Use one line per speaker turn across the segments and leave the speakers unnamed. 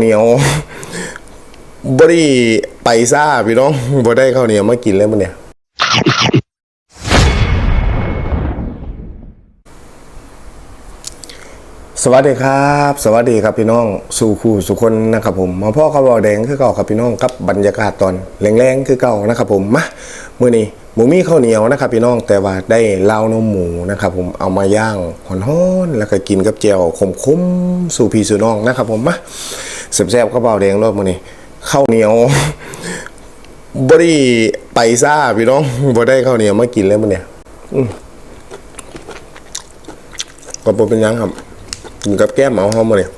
เหนียวบไดีไปซ่าพี่น้องบ่ได้ข้าวเหนียวมากินแล้วมันเนี่ยสวัสดีครับ สวัสดีครับพี่น้อง สู่คู่สุคนนะครับผมมาพ่อข้าวบอแดงคือเก่าครับพี่น้องกับบรรยากาศตอนแรงๆคือเก่านะครับผมมาเมื้อนี้หมูมีข้าวเหนียวนะครับพี่น้องแต่ว่าได้เล้านมหมูนะครับผมเอามาย่างหอนๆแล้วก็กินกับแจ่วขมๆสู่พี่สู่น้องนะครับผมมา แซ่บๆข้าวบอแดงรอบมื้อนี้ข้าวเหนียวบไดีไปซ่าพี่น้องบ่ได้ข้าวเหนียวมากินแล้วมันเนี่ยก็บ่เป็นหยังครับกินกับแก้มเอาหอมมาเลย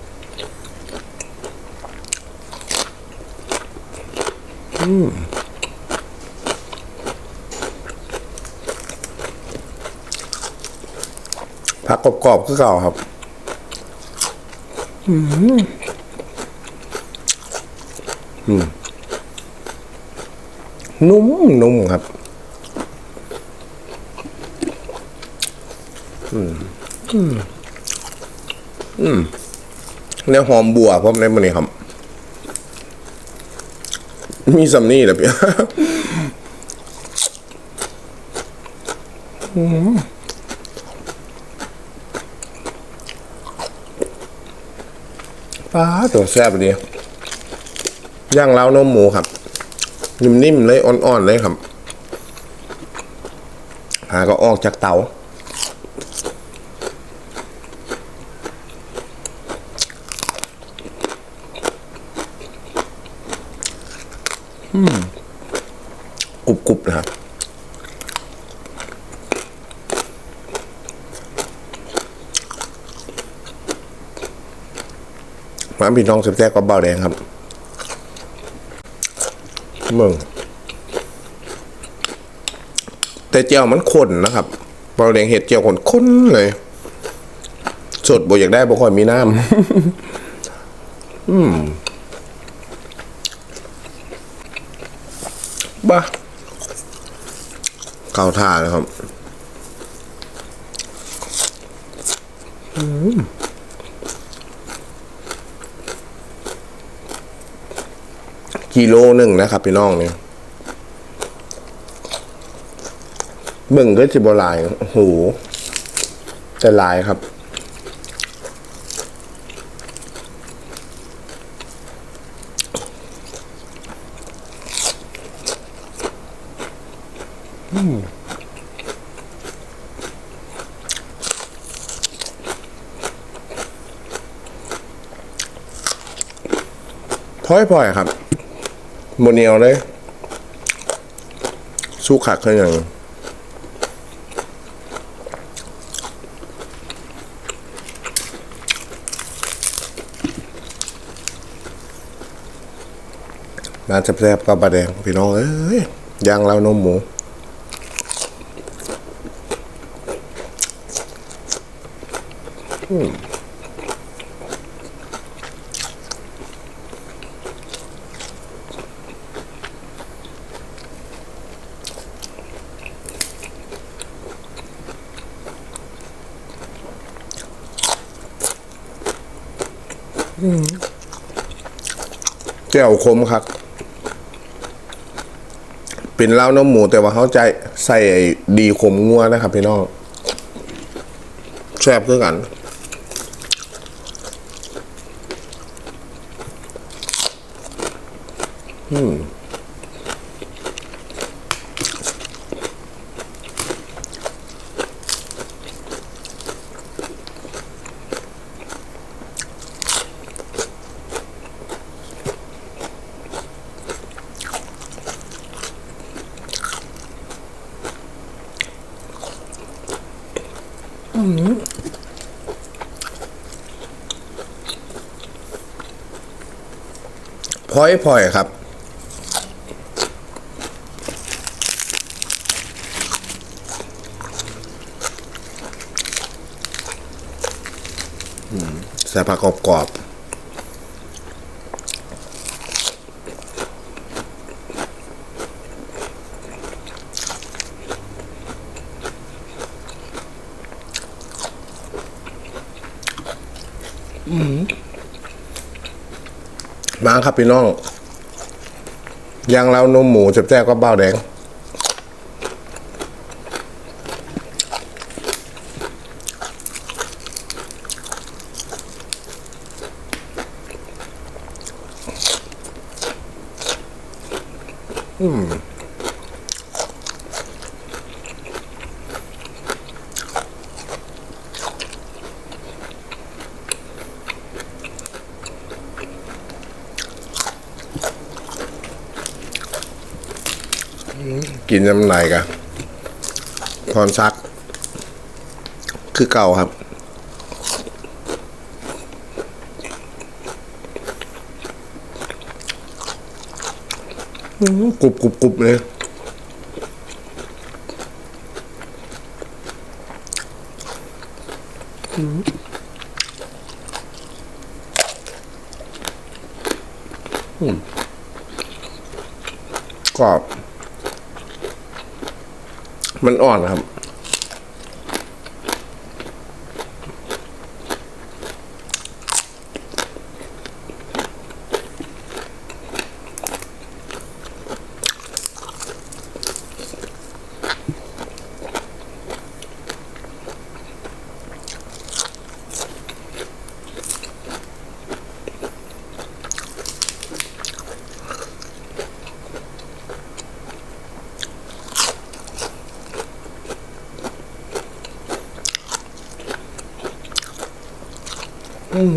ผักกรอบๆคือเก่าครับ นุ่มนุ่มครับอืม อืม แล้วหอมบัวพร้อมในมันนี่ครับ มีซัมนี่เหรอพี่อืมป้าตัวแซ่บดี ย่างเล้านมหมูครับ นิ่มๆเลยอ่อนๆเลยครับ หาก็ออกจากเตากรุบกรุบนะครับหมาพี่น้องแซ่บๆกับเบาแดงครับ มึงแต่เจียวมันข้นนะครับเบาแดงเห็ดเจียวข้นข้นเลย สดบ่อยากได้บ่ค่อยมีน้ำอืมบ้าเข้าท่าเลยครับ กิโลหนึ่งนะครับพี่น้องเนี่ยเบิ่งก็จะบลายโอ้โหแต่หลายครับพอยพอยครับ โมเนียวเลย สู้ขักเขาอย่างน่าจะแซ่บกับปลาแดงพี่น้องเอ้ยย่างเรานมหมู แก้วคมครับ เป็นเหล้าน้ำหมูแต่ว่าเขาใจใส่ดีขมงัวนะครับพี่น้องแซ่บคือกัน พอยพอยครับ ใส่ผักกรอบ มาครับพี่น้องยางเรานมหมูแซ่บๆก็เบ้าแดง กินน้ำลายกะพรซัก คือเก่าครับอื้อหือกรุบกรุบกรุบเลยกรอบ มันอ่อนครับ โอ้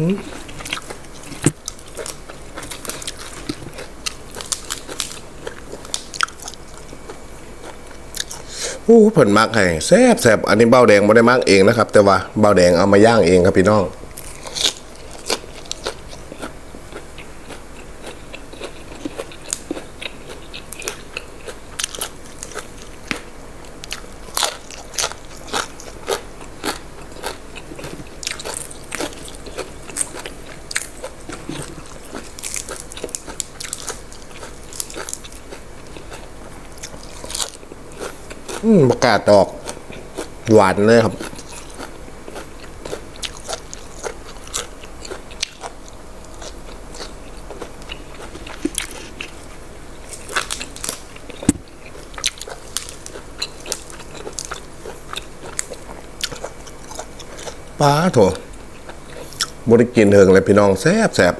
เพิ่นมักให้แซ่บแซ่บอันนี้เบ้าแดงไม่ได้มักเองนะครับ แต่ว่าเบ้าแดงเอามาย่างเองครับพี่น้อง กาศดอก หวานเลยครับป้าโถบริกินเถิงเลยพี่น้องแซ่บแซ่บ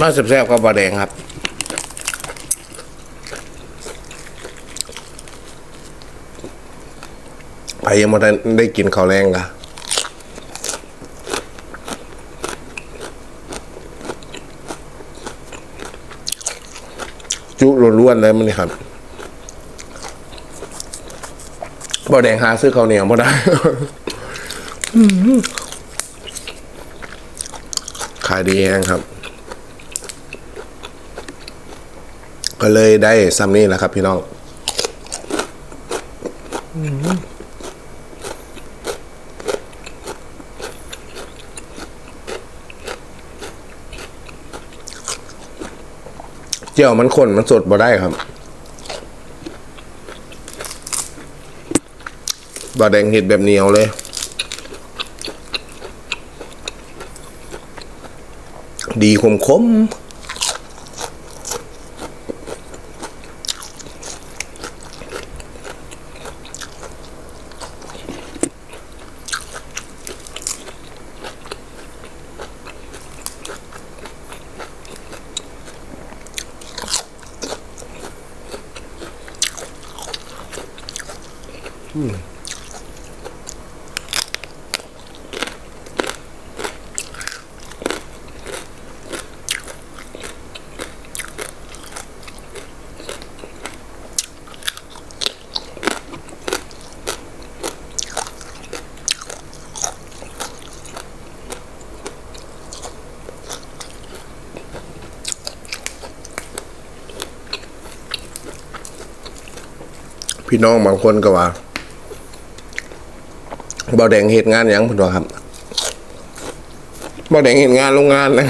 น่าแซ่บๆกับบะแดงครับไปยังไม่ได้ได้กินข้าวแรงกะจุล้วนๆเลยมันนี่ครับบ่แดงหาซื้อข้าวเหนียวมาได้ขายดีแฮงครับ ก็เลยได้ซ้ำนี้แหละครับ พี่น้องเจียวมันข้นมันสดบ่ได้ครับบาแดงเห็ดแบบเหนียวเลย ดีคมคม พี่น้องบางคนก็ว่าเบาแดงเหตุงานอยังเพิ่นว่าครับเบาแดงเหตุงานโรงงานนะ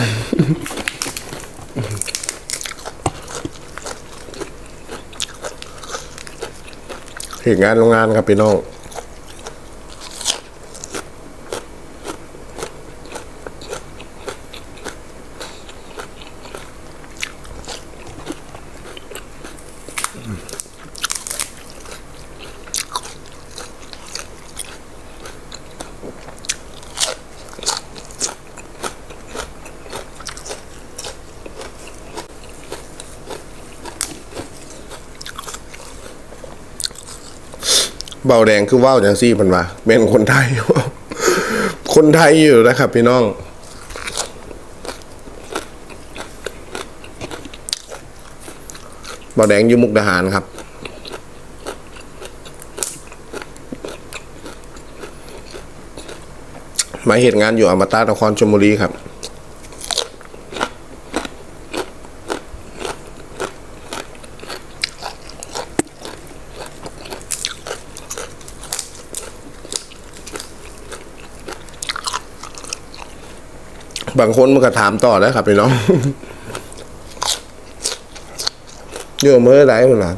เหตุงานโรงงานครับพี่น้อง เบาแดงคือว่าวจังซี่พันว่าเป็นคนไทย คนไทยอยู่นะครับพี่น้อง เบาแดงอยู่มุกดาหารครับมาเหตุงานอยู่อมตะนครชลบุรีครับ บางคนมันก็ถามต่อแล้วครับพี่น้องเยอะเมื่อไรมันล่ะ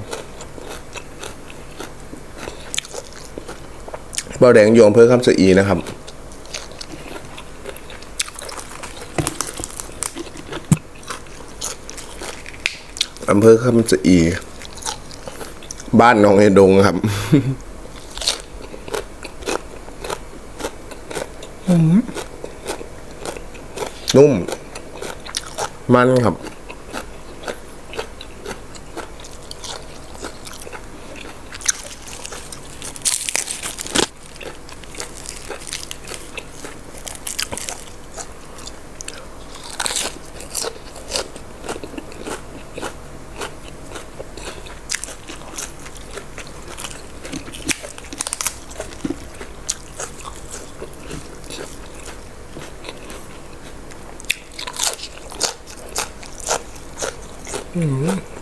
เบาแดงโยมเพื่อคำสอีนะครับอำเภอคำสอีบ้านหนองเอดงครับ นุ่ม มันครับ 嗯。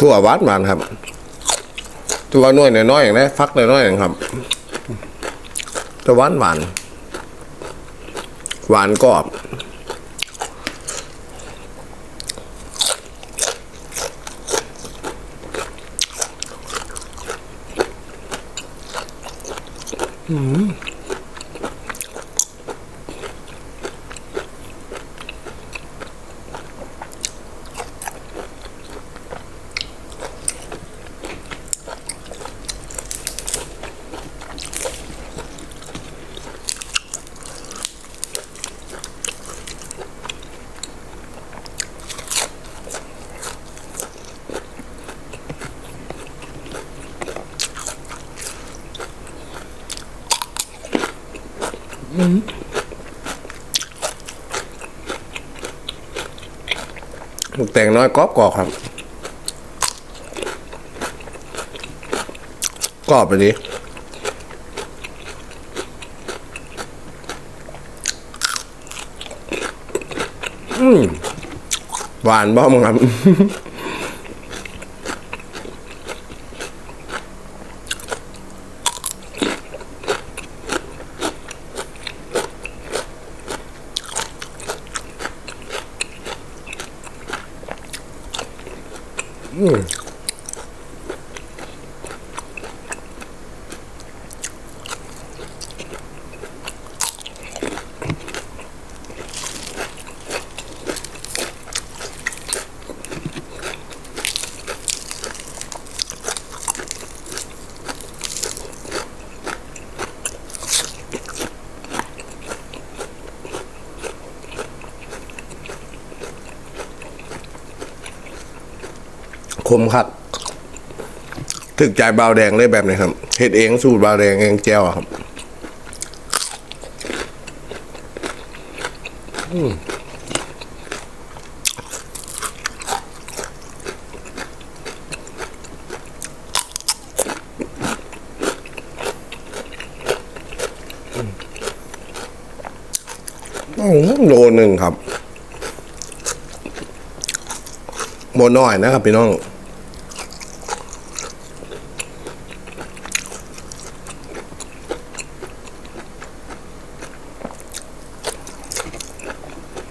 ถั่วหวานหวานครับ ตัวน้อยน้อยอย่างนี้ฟักน้อยๆอย่างครับ ตัวหวานหวาน หวานกรอบหมึ แตงน้อยกรอบกรอบครับกรอบไปดิอืมหวานบ้อมครับ คมครับถึกใจบาวแดงเลยแบบนี้ครับเฮ็ดเองสูตรบาวแดงเองแจ้วครับอืมโลหนึ่งครับโมน้อยนะครับพี่น้อง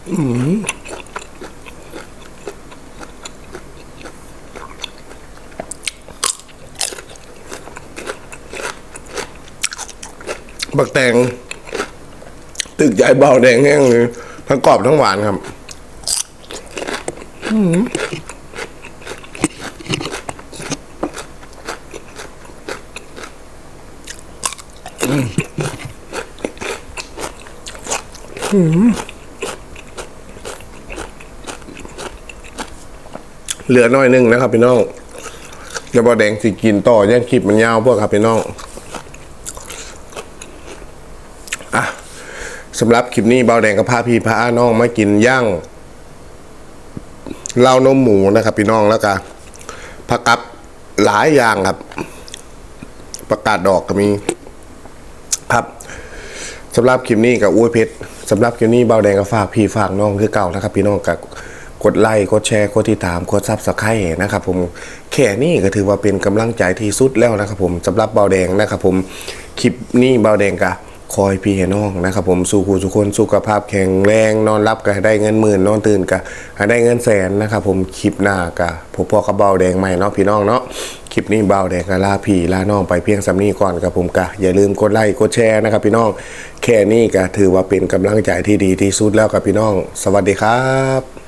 บักแตง ตึกใหญ่เบาแดงแห้งเลยทั้งกรอบทั้งหวานครับ เหลือน้อยหนึงนะครับพี่น้องอย่าบอแดงสิกินต่อยังคลิปมันยาวพวกครับพี่น้องอะสำหรับคลิปนี้เบาแดงกับพาพี่พาน้องมากินย่างเล้านมหมูนะครับ พี่น้องแล้วก็ผักกับหลายอย่างครับ ประกาศดอกก็มีครับสำหรับคลิปนี้กับอุ้ยเพชรสำหรับคลิปนี้เบาแดงกับฝากพี่ฝากน้องคือเก่านะครับ พี่น้องกับ กดไลค์กดแชร์กดติดตามกดซับสไครต์นะครับผมแค่นี้ก็ถือว่าเป็นกำลังใจที่สุดแล้วนะครับผมสำหรับเบาแดงนะครับผมคลิปนี้เบาแดงกับคอยพี่น้องนะครับผมสู่คูสุคนสุขภาพแข็งแรงนอนรับก็ได้เงินหมื่นนอนตื่นก็ได้เงินแสนนะครับผมคลิปหน้าก็พบพ่อกับเบาแดงใหม่เนาะพี่น้องเนาะคลิปนี้เบาแดงก็ลาพี่ลาน้องไปเพียงสำนีก่อนกับผมกะอย่าลืมกดไลค์กดแชร์นะครับพี่น้องแค่นี้ก็ถือว่าเป็นกำลังใจที่ดีที่สุดแล้วกับพี่น้อง สวัสดีครับ